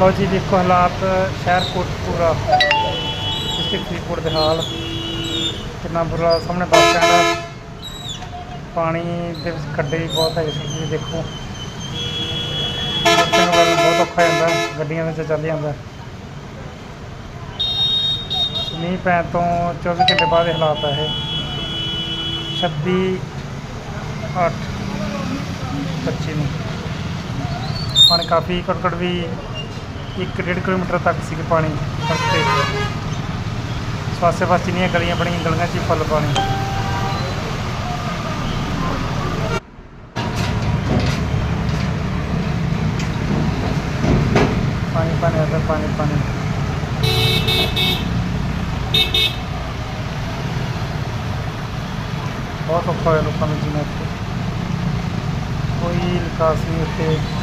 ਲਓ ਜੀ, ਦੇਖੋ ਹਾਲਾਤ ਸ਼ਹਿਰ ਕੋਟਪੂਰਾ ਡਿਸਟ੍ਰਿਕਟ ਫਰੀਦਕੋਟ ਦੇ ਹਾਲ। ਕਿੰਨਾ ਬੁਰਾ ਸਾਹਮਣੇ ਬੱਸ ਸਟੈਂਡ ਪਾਣੀ ਦੇ ਵਿੱਚ ਖੱਡੇ ਵੀ ਬਹੁਤ ਹੈਗੇ ਸੀ ਜੀ ਦੇਖੋ। ਬਹੁਤ ਔਖਾ ਜਾਂਦਾ ਗੱਡੀਆਂ ਵਿੱਚ ਚੱਲ ਜਾਂਦਾ ਮੀਂਹ ਪੈਣ ਤੋਂ 24 ਘੰਟੇ ਬਾਅਦ ਇਹ ਹਾਲਾਤ ਆ ਇਹ। 26 8 25 ਨੂੰ। ਪਾਣੀ ਕਾਫੀ ਘੱਟ ਵੀ एक डेढ़ किलोमीटर तक सी पानी आसे पास जिन्नियाँ गलिया बनी, गलिया फल पानी। पानी पानी आता पानी पानी। बहुत औखा हो लोगों ने कोई निकास नहीं उसे